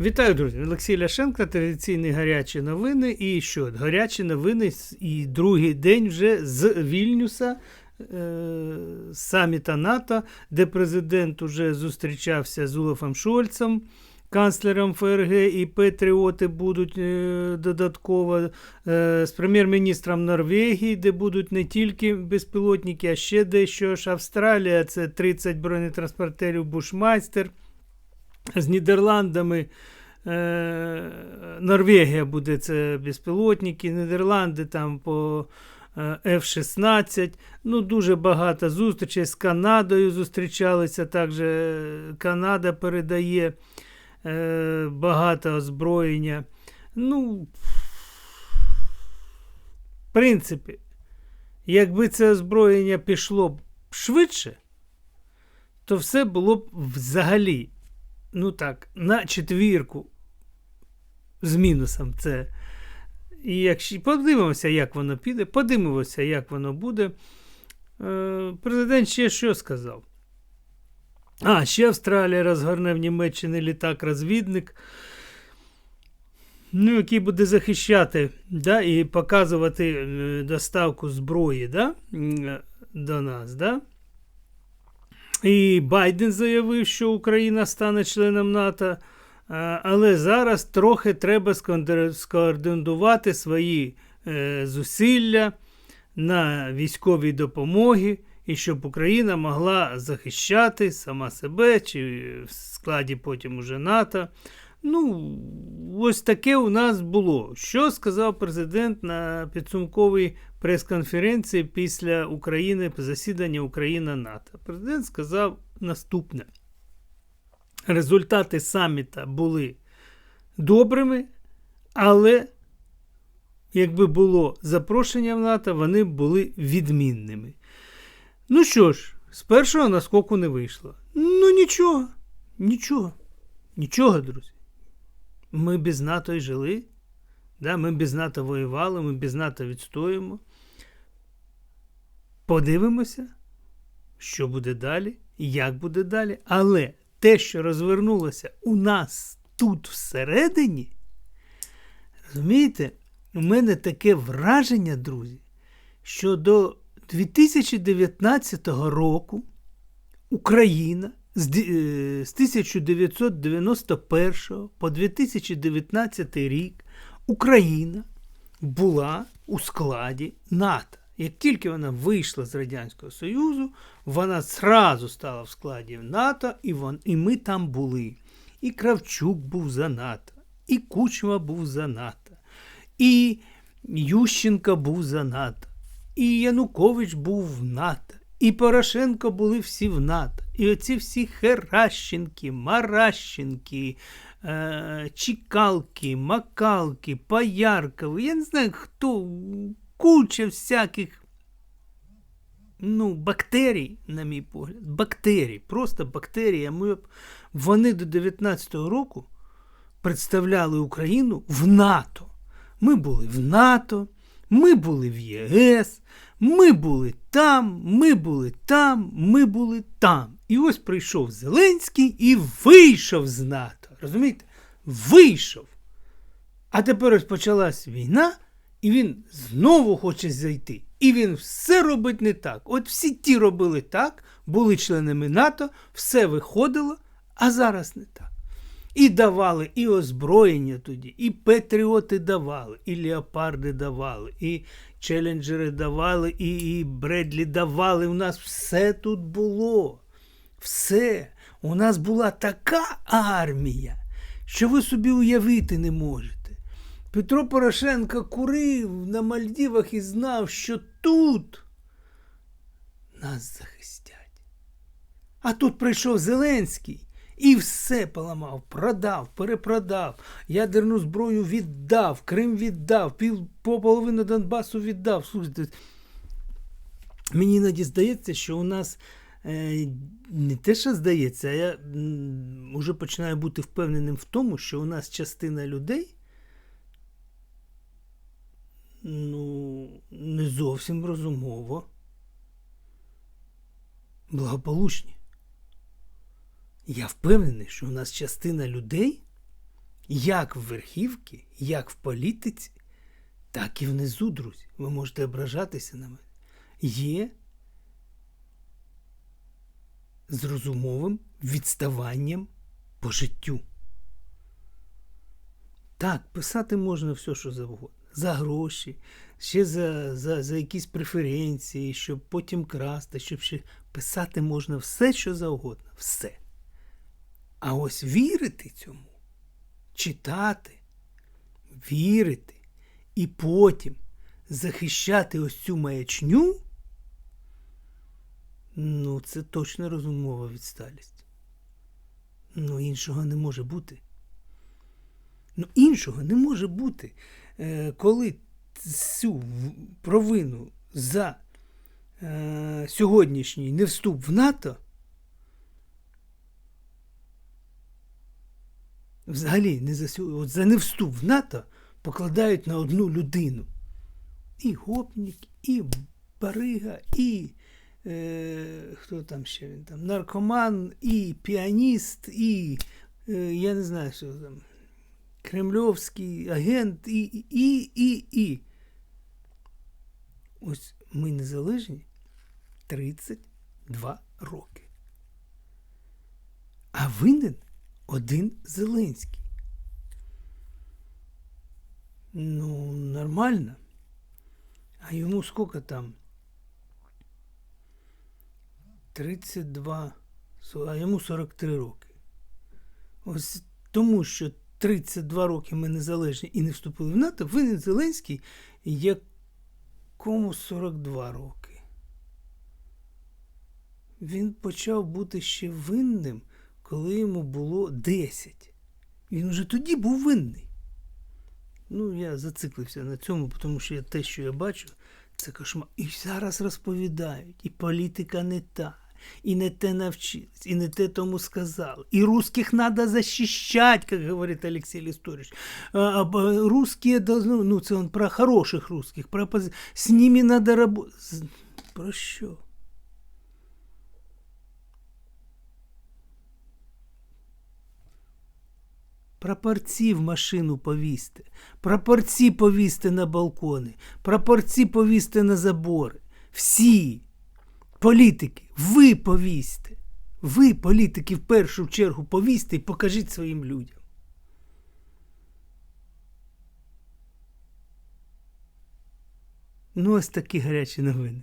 Вітаю, друзі! Олексій Ляшенко, традиційні гарячі новини. І що? Гарячі новини і другий день вже з Вільнюса, е, саміта НАТО, де президент уже зустрічався з Улафом Шольцем, канцлером ФРГ, і Патріоти будуть е, додатково е, з прем'єр-міністром Норвегії, де будуть не тільки безпілотники, а ще дещо ж Австралія, це 30 бронетранспортерів Бушмайстер з Нідерландами. Е, Норвегія буде це безпілотники, Нідерланди там по е, F-16. Ну, дуже багато зустрічей з Канадою зустрічалися. Також е, Канада передає багато озброєння. Ну, в принципі, якби це озброєння пішло б швидше, то все було б взагалі ну так, на четвірку з мінусом це. І якщо подивимося, як воно піде, подивимося, як воно буде. Е, президент ще що сказав? А, ще Австралія розгорне в Німеччині літак-розвідник, ну, який буде захищати да, і показувати е, доставку зброї да, до нас. Да? І Байден заявив, що Україна стане членом НАТО. Але зараз трохи треба скоординувати свої е, зусилля на військовій допомоги, і щоб Україна могла захищати сама себе чи в складі потім уже НАТО. Ну, ось таке у нас було. Що сказав президент на підсумковій прес-конференції після України засідання Україна-НАТО? Президент сказав наступне. Результати саміта були добрими, але якби було запрошення в НАТО, вони були відмінними. Ну що ж, з першого наскоку не вийшло. Ну нічого, нічого, нічого, друзі. Ми без НАТО й жили. Да, ми без НАТО воювали, ми без НАТО відстоїмо. Подивимося, що буде далі, як буде далі. Але те, що розвернулося у нас тут всередині, розумієте, у мене таке враження, друзі, що до 2019 року Україна з ді- е, з 1991 по 2019 рік Україна була у складі НАТО. Як тільки вона вийшла з Радянського Союзу, вона зразу стала в складі НАТО, і, вон, і ми там були. І Кравчук був за НАТО, і Кучма був за НАТО, і Ющенко був за НАТО, і Янукович був в НАТО, і Порошенко були всі в НАТО. І оці всі Херащенки, Маращенки, е, Чікалки, Макалки, Паяркови, я не знаю хто, куча всяких ну, бактерій, на мій погляд, бактерій, просто бактерії. Ми, вони до 19-го року представляли Україну в НАТО. Ми були в НАТО, ми були в ЄС, ми були там, ми були там, ми були там. І ось прийшов Зеленський і вийшов з НАТО. Розумієте? Вийшов. А тепер ось почалась війна, і він знову хоче зайти. І він все робить не так. От всі ті робили так, були членами НАТО, все виходило, а зараз не так. І давали і озброєння тоді, і патріоти давали, і леопарди давали, і челенджери давали, і, і Бредлі давали. У нас все тут було. Все. У нас була така армія, що ви собі уявити не можете. Петро Порошенко курив на Мальдівах і знав, що тут нас захистять. А тут прийшов Зеленський і все поламав, продав, перепродав, ядерну зброю віддав, Крим віддав, пів по половину Донбасу віддав. Слухайте, мені іноді здається, що у нас е, не те, що здається, а я м, уже починаю бути впевненим в тому, що у нас частина людей. Ну, не зовсім розумово. Благополучні. Я впевнений, що у нас частина людей як в верхівці, як в політиці, так і внизу, друзі. Ви можете ображатися на мене. Є з розумовим відставанням по життю. Так, писати можна все, що завгодно. За гроші, ще за, за, за якісь преференції, щоб потім красти, щоб ще писати можна все, що завгодно. Все. А ось вірити цьому, читати, вірити і потім захищати ось цю маячню, ну, це точно розумова відсталість. Ну, іншого не може бути. Ну, іншого не може бути, Е, коли цю провину за е, сьогоднішній невступ в НАТО взагалі не за, от за невступ в НАТО покладають на одну людину. І гопник, і барига, і е, хто там ще він там, наркоман, і піаніст, і е, я не знаю, що там. Кремльовський агент і, і, і, і. Ось ми незалежні 32 роки. А винен один Зеленський. Ну, нормально. А йому скільки там? 32, а йому 43 роки. Ось тому, що 32 роки ми незалежні і не вступили в НАТО, винен Зеленський, якому 42 роки. Він почав бути ще винним, коли йому було 10. Він вже тоді був винний. Ну, я зациклився на цьому, тому що я те, що я бачу, це кошмар. І зараз розповідають, і політика не та, і не те навчились, і не те тому сказали. И русских надо защищать, как говорит Алексей Листорич. А, а, б- русские должны, ну, це он про хороших русских, про, пози- с ними надо работать. Про що? Прапорці в машину повісьте, прапорці повісьте на балкони, прапорці повісьте на забори. Всі політики, ви повісьте. Ви, політики, в першу чергу повісьте і покажіть своїм людям. Ну, ось такі гарячі новини.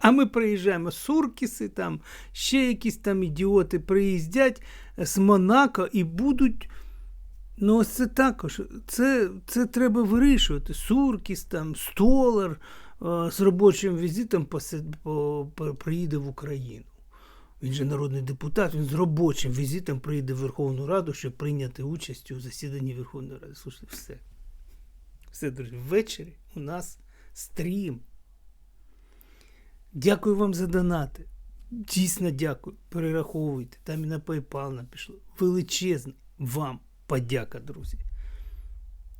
А ми приїжджаємо Суркіси, там ще якісь там ідіоти приїздять з Монако і будуть. Ну, ось це також. Це, це треба вирішувати. Суркіс, там, Столар е, з робочим візитом посе- по, по, приїде в Україну. Він же народний депутат, він з робочим візитом приїде в Верховну Раду, щоб прийняти участь у засіданні Верховної Ради. Слушайте, все. Все, друзі, ввечері у нас стрім. Дякую вам за донати. Дійсно дякую. Перераховуйте. Там і на PayPal напішло. Величезна вам подяка, друзі.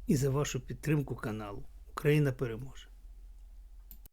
І за вашу підтримку каналу. Україна переможе.